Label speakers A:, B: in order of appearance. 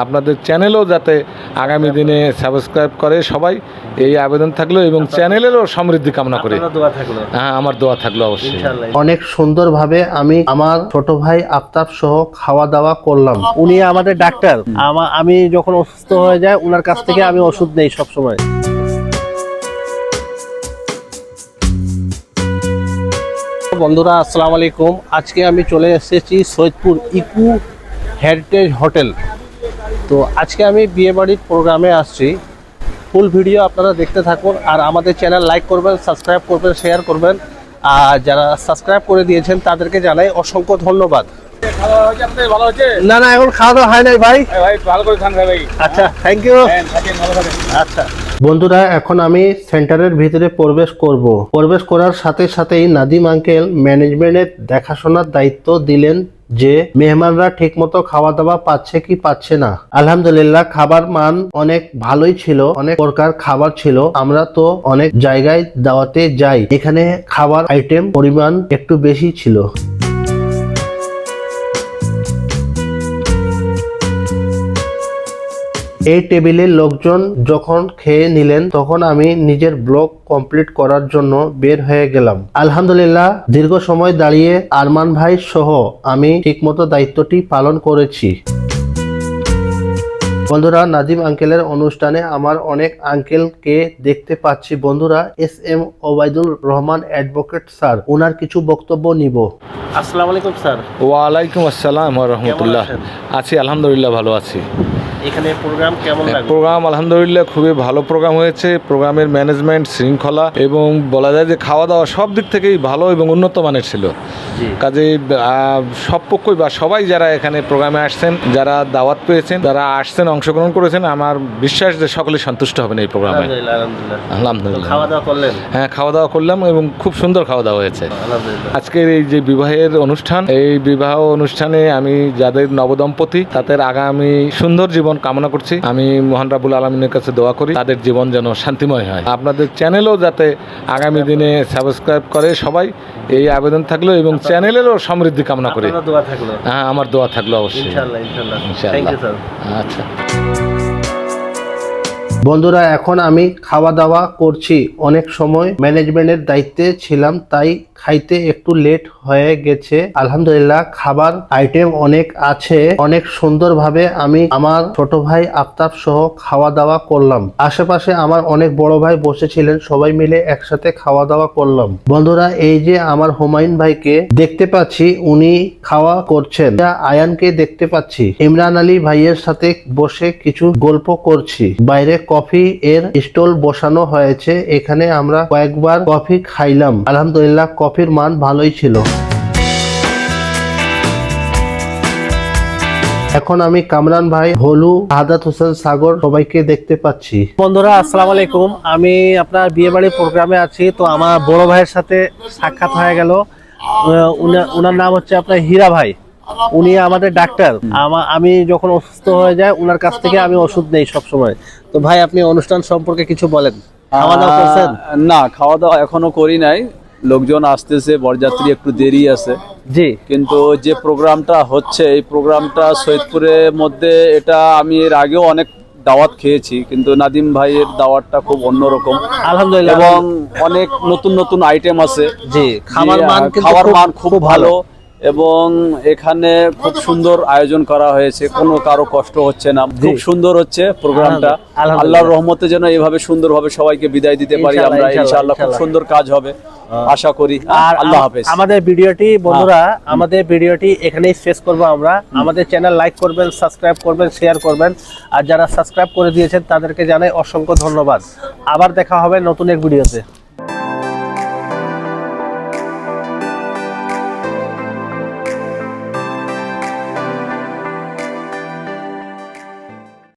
A: আপনাদের চ্যানেলও যাতে আগামী দিনে সাবস্ক্রাইব করে সবাই এই আবেদন থাকল এবং চ্যানেলেরও সমৃদ্ধি কামনা করে।
B: আপনারও দোয়া থাকল।
A: হ্যাঁ আমার দোয়া থাকল অবশ্যই।
C: অনেক সুন্দরভাবে আমি আমার ছোট ভাই আফতাব সহ খাওয়া দাওয়া করলাম।
B: উনি আমাদের ডাক্তার। আমি যখন অসুস্থ হয়ে যায় ওনার কাছ থেকে আমি ওষুধ নেই সবসময়। বন্ধুরা আসসালামু আলাইকুম। আজকে আমি চলে এসেছি সৈয়দপুর ইকু হেরিটেজ হোটেল। তো আজকে আমি বিয়েবাড়ির প্রোগ্রামে আসছি। ফুল ভিডিও আপনারা দেখতে থাকুন আর আমাদের চ্যানেল লাইক করবেন সাবস্ক্রাইব করবেন শেয়ার করবেন। আর যারা সাবস্ক্রাইব করে দিয়েছেন তাদেরকে জানাই অসংখ্য ধন্যবাদ। না না এখন খাওয়া দাওয়া হয় নাই ভাই।
A: ভাই ভালো করে খান ভাই।
B: আচ্ছা থ্যাংক ইউ আচ্ছা।
C: বন্ধুরা, এখন আমি সেন্টারের ভিতরে প্রবেশ করব। প্রবেশ করার সাথে সাথেই নাদিম আঙ্কেল ম্যানেজমেন্টের দেখাশোনার দায়িত্ব দিলেন যে মেহমানরা ঠিকমতো খাওয়া দাওয়া পাচ্ছে কি পাচ্ছে না। আলহামদুলিল্লাহ, খাবার মান অনেক ভালোই ছিল, অনেক প্রকার খাবার ছিল। আমরা তো অনেক জায়গায় দাওয়াতে যাই। এখানে খাবার আইটেম পরিমাণ একটু বেশি ছিল। এই টেবিলে লোকজন যখন খেয়ে নিলেন তখন আমি নিজের ব্লগ কমপ্লিট করার জন্য বের হয়ে গেলাম। আলহামদুলিল্লাহ দীর্ঘ সময় দাঁড়িয়ে আরমান ভাই সহ আমি ঠিকমতো দায়িত্বটি পালন করেছি। বন্ধুরা নাজিম আঙ্কেলের অনুষ্ঠানে আমার অনেক আঙ্কেলকে দেখতে পাচ্ছি। বন্ধুরা S M Obaidul Rahman advocate sir ওনার কিছু বক্তব্য নিব।
B: আসসালামু আলাইকুম স্যার।
A: ওয়ালাইকুম আসসালাম রহমতুল্লাহ? আছি আলহামদুলিল্লাহ ভালো আছি।
B: এখানে প্রোগ্রাম কেমন লাগল?
A: প্রোগ্রাম আলহামদুলিল্লাহ খুবই ভালো প্রোগ্রাম হয়েছে। প্রোগ্রামের ম্যানেজমেন্ট শৃঙ্খলা এবং বলা যায় যে খাওয়া দাওয়া সব দিক থেকেই ভালো এবং উন্নত মানের ছিল। কাজে সব পক্ষই বা সবাই যারা এখানে প্রোগ্রামে আসছেন যারা দাওয়াত পেয়েছেন যারা আসছেন অংশগ্রহণ করেছেন আমার বিশ্বাস যে সকলে সন্তুষ্ট হবেন এই প্রোগ্রামে
B: আলহামদুলিল্লাহ আলহামদুলিল্লাহ। খাওয়া দাওয়া করলেন?
A: হ্যাঁ খাওয়া দাওয়া করলাম এবং খুব সুন্দর খাওয়া দাওয়া হয়েছে। আজকের এই যে বিবাহের অনুষ্ঠান এই বিবাহ অনুষ্ঠানে আমি যাদের নবদম্পতি তাদের আগামী সুন্দর জীবন কামনা করছি। আমি মোহন রাবুল আলমিনের কাছে দোয়া করি তাদের জীবন যেন শান্তিময় হয়। আপনাদের চ্যানেলও যাতে আগামী দিনে সাবস্ক্রাইব করে সবাই এই আবেদন থাকল এবং চ্যানেলেরও সমৃদ্ধি কামনা করে।
B: আপনারও দোয়া থাকল।
A: হ্যাঁ আমার দোয়া থাকল অবশ্যই।
B: ইনশাআল্লাহ ইনশাআল্লাহ।
A: ইনশাআল্লাহ।
B: থ্যাংক ইউ স্যার
A: আচ্ছা।
C: বন্ধুরা এখন আমি খাওয়া দাওয়া করছি। অনেক সময় ম্যানেজমেন্টের দায়িত্বে ছিলাম তাই খাইতে একটু লেট হয়ে গেছে। আলহামদুলিল্লাহ, খাবার আইটেম অনেক আছে। অনেক সুন্দরভাবে আমি আমার ছোট ভাই আফতাব সহ খাওয়া দাওয়া করলাম। আশেপাশে আমার অনেক বড় ভাই বসেছিলেন, সবাই মিলে একসাথে খাওয়া দাওয়া করলাম। বন্ধুরা, এই যে আমার হুমায়ুন ভাইকে দেখতে পাচ্ছি, উনি খাওয়া করছেন। আয়ানকে দেখতে পাচ্ছি। ইমরান আলী ভাইয়ের সাথে বসে কিছু গল্প করছি। বাইরে কফি এর স্টল বসানো হয়েছে। এখানে আমরা কয়েকবার কফি খাইলাম। আলহামদুলিল্লাহ কফির মান ভালোই ছিল। এখন আমি কামরান ভাই ভলু আহাদাত হোসেন সাগর সবাইকে দেখতে পাচ্ছি।
B: বন্ধুরা আসসালাম আলাইকুম। আমি আপনার বিয়ে বাড়ির প্রোগ্রামে আছি তো আমার বড় ভাইয়ের সাথে সাক্ষাৎ হয়ে গেল। উনার নাম হচ্ছে আপনার হীরা ভাই। উনি আমাদের ডাক্তার। আমা- আমি যখন অসুস্থ হয়ে যায় ওনার কাছ থেকে আমি ওষুধ নেই সবসময়। তো ভাই আপনি অনুষ্ঠান সম্পর্কে কিছু বলেন। খাওয়া দাওয়া করছেন?
D: না খাওয়া দাওয়া এখনও করি নাই। লোকজন আসতেছে বরযাত্রী একটু দেরি আছে।
B: জি।
D: কিন্তু যে প্রোগ্রামটা হচ্ছে এই প্রোগ্রামটা সৈয়দপুরের মধ্যে এটা আমি এর আগেও অনেক দাওয়াত খেয়েছি কিন্তু নাদিম ভাইয়ের দাওয়াতটা খুব অন্যরকম।
B: আলহামদুলিল্লাহ।
D: এবং অনেক নতুন নতুন আইটেম আছে।
B: জি খাবার মান
D: খাবার
B: খুব-
D: মান খুব ভালো। এবং এখানে খুব সুন্দর আয়োজন করা হয়েছে কোনো কারও কষ্ট হচ্ছে না। খুব সুন্দর হচ্ছে প্রোগ্রামটা। আল্লাহর রহমতে যেন এইভাবে সুন্দরভাবে সবাইকে বিদায় দিতে পারি আমরা
B: ইনশাআল্লাহ
D: খুব সুন্দর কাজ হবে। আশা করি।
B: আর
D: আল্লাহ হাফেজ।
B: আমাদের ভিডিওটি বন্ধুরা আমাদের ভিডিওটি এখানেই শেষ করব আমরা। আমাদের চ্যানেল লাইক করবেন সাবস্ক্রাইব করবেন শেয়ার করবেন। আর যারা সাবস্ক্রাইব করে দিয়েছেন তাদেরকে জানাই অসংখ্য ধন্যবাদ। আবার দেখা হবে নতুন এক ভিডিওতে।